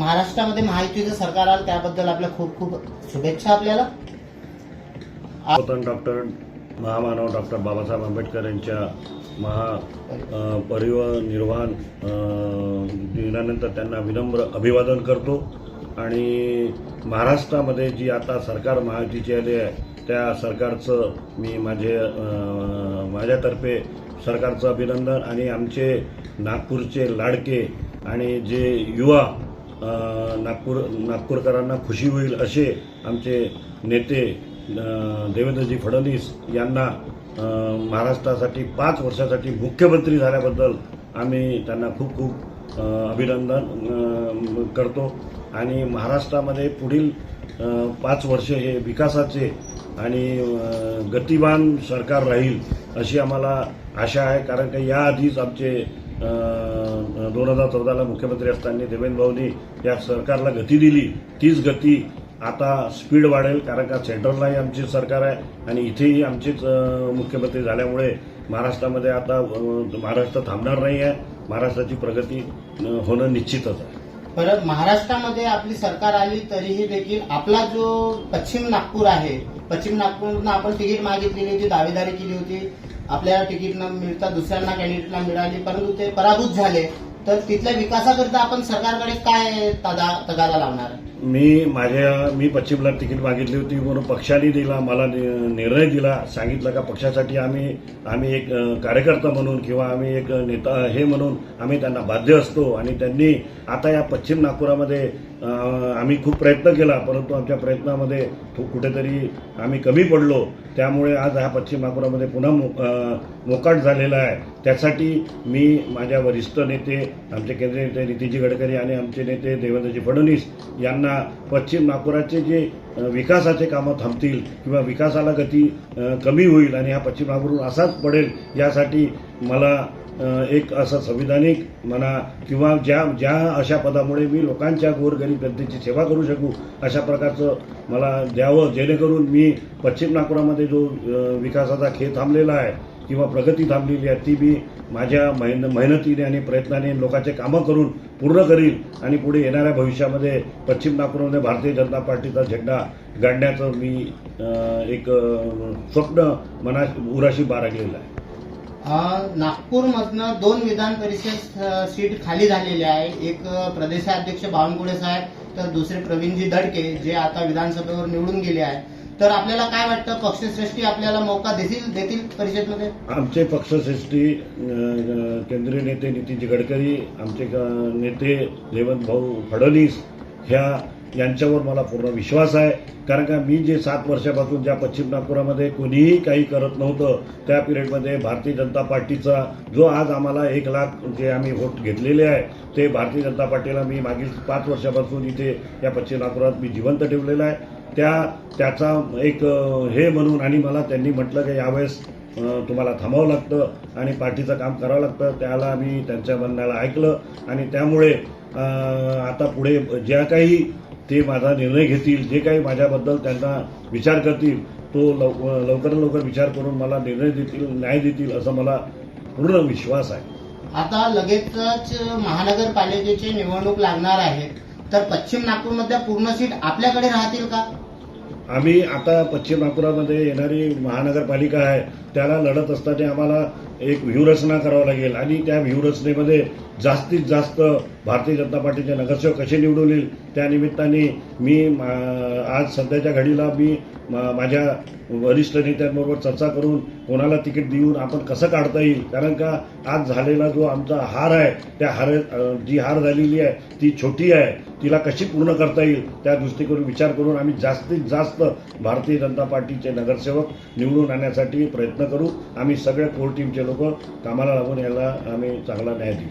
महाराष्ट्रामध्ये महायुतीचं सरकार आलं त्याबद्दल आपल्या खूप खूप शुभेच्छा आपल्याला. डॉक्टर महामानव डॉक्टर बाबासाहेब आंबेडकर यांच्या महा परिवनिर्वाहन दिनानंतर त्यांना विनम्र अभिवादन करतो. आणि महाराष्ट्रामध्ये जी आता सरकार महायुतीची आली आहे त्या सरकारचं मी माझे माझ्यातर्फे सरकारचं अभिनंदन आणि आमचे नागपूरचे लाडके आणि जे युवा नागपूर नागपूरकरांना खुशी होईल असे आमचे नेते देवेंद्रजी फडणवीस यांना महाराष्ट्रासाठी पाच वर्षासाठी मुख्यमंत्री झाल्याबद्दल आम्ही त्यांना खूप खूप अभिनंदन करतो. आणि महाराष्ट्रामध्ये पुढील पाच वर्षे हे विकासाचे आणि गतिवान गतिमान सरकार राहील अशी आम्हाला आशा आहे. कारण का याआधीच आमचे दोन हजार चौदाला मुख्यमंत्री असताना देवेंद्र भाऊनी या सरकारला गती दिली. तीच गती आता स्पीड वाढेल कारण का सेंट्रललाही आमची सरकार आहे आणि इथेही आमचेच मुख्यमंत्री झाल्यामुळे महाराष्ट्रामध्ये आता महाराष्ट्र थांबणार नाही आहे. महाराष्ट्राची प्रगती होणं निश्चितच आहे. परत महाराष्ट्रामध्ये आपली सरकार आली तरीही देखील आपला जो पश्चिम नागपूर आहे पश्चिम नागपूरनं आपण तिकीट मागितलेली होती दावेदारी केली होती आपल्या तिकीट न मिळता दुसऱ्यांना कॅन्डिडेटला मिळाली परंतु ते पराभूत झाले. तर तिथल्या विकासाकरिता आपण सरकारकडे काय तदा तगादा लावणार? मी माझ्या मी पश्चिमला तिकीट मागितली होती म्हणून पक्षाने दिला मला नि- निर्णय दिला. सांगितलं का पक्षासाठी आम्ही आम्ही एक कार्यकर्ता म्हणून किंवा आम्ही एक नेता हे म्हणून आम्ही त्यांना बाध्य असतो. आणि त्यांनी आता या पश्चिम नागपुरामध्ये आम्ही खूप प्रयत्न केला परंतु आमच्या प्रयत्नामध्ये कुठेतरी आम्ही कमी पडलो. त्यामुळे आज हा पश्चिम नागपुरामध्ये पुन्हा मो- मोकाट झालेला आहे. त्यासाठी मी माझ्या वरिष्ठ नेते आमचे केंद्रीय नेते नितीनजी गडकरी आणि आमचे नेते देवेंद्रजी फडणवीस यांना पश्चिम नागपुराचे जे विकासाचे कामं थांबतील किंवा विकासाला गती कमी होईल आणि हा पश्चिम नागपूर असाच पडेल यासाठी मला एक असं संविधानिक म्हणा किंवा ज्या ज्या अशा पदामुळे मी लोकांच्या गोरगरीब जनतेची सेवा करू शकू अशा प्रकारचं मला द्यावं जेणेकरून मी पश्चिम नागपुरामध्ये जो विकासाचा खेळ थांबलेला आहे किंवा प्रगती थांबलेली आहे ती मी माझ्या मेहन मेहनतीने आणि प्रयत्नाने लोकांचे कामं करून पूर्ण करील आणि पुढे येणाऱ्या भविष्यामध्ये पश्चिम नागपूरमध्ये भारतीय जनता पार्टीचा झेंडा गाडण्याचं मी एक स्वप्न मना उराशी बाळगलेलं आहे. नागपूरमधनं दोन विधान परिषद सीट खाली झालेली आहे. एक प्रदेशाध्यक्ष बावनकुळे साहेब तर दुसरे प्रवीणजी दडके जे आता विधानसभेवर निवडून गेले आहे तर आपल्याला काय वाटतं? पक्षश्रेष्ठी आपल्याला मौका देतील देतील परिषदमध्ये? आमचे पक्षश्रेष्ठी केंद्रीय नेते नितीन गडकरी आमचे क- नेते देवेंद्र भाऊ फडणवीस ह्या यांच्यावर मला पूर्ण विश्वास आहे. कारण का मी जे सात वर्षापासून ज्या पश्चिम नागपुरामध्ये कोणीही काही करत नव्हतं त्या पिरियडमध्ये भारतीय जनता पार्टीचा जो आज आम्हाला एक लाख जे आम्ही वोट घेतलेले आहे ते भारतीय जनता पार्टीला मी मागील पाच वर्षापासून इथे या पश्चिम नागपुरात मी जिवंत ठेवलेला आहे. त्या त्याचा एक हे म्हणून आणि मला त्यांनी म्हटलं की यावेळेस तुम्हाला थांबावं लागतं आणि पार्टीचं काम करावं लागतं त्याला मी त्यांच्या म्हणण्याला ऐकलं. आणि त्यामुळे आता पुढे ज्या काही ते माझा निर्णय घेतील जे काही माझ्याबद्दल त्यांना विचार करतील तो लव लवकरात लवकर विचार करून मला निर्णय देतील न्याय देतील असं मला पूर्ण विश्वास आहे. आता लगेचच महानगरपालिकेची निवडणूक लागणार आहे. तर पश्चिम नागपूरमधल्या पूर्ण सीट आपल्याकडे राहतील का? आम्ही आता पश्चिम नागपुरामध्ये येणारी महानगरपालिका आहे त्याला लढत असताना आम्हाला एक व्यूहरचना करावं लागेल. आणि त्या व्यूहरचनेमध्ये जास्तीत जास्त भारतीय जनता पार्टीचे नगरसेवक कसे निवडून येईल त्या निमित्ताने मी मा- आज सध्याच्या घडीला मी माझ्या वरिष्ठ नेत्यांबरोबर चर्चा करून कोणाला तिकीट देऊन आपण कसं काढता येईल कारण का आज झालेला जो आमचा हार आहे त्या हार जी हार झालेली आहे ती छोटी आहे तिला कशी पूर्ण करता येईल त्या दृष्टीकडून विचार करून आम्ही जास्तीत जास्त भारतीय जनता पार्टीचे नगरसेवक निवडून आणण्यासाठी प्रयत्न करू. आम्ही सगळ्या कोर टीमचे लोक कामाला लागून याला आम्ही चांगला न्याय देऊ.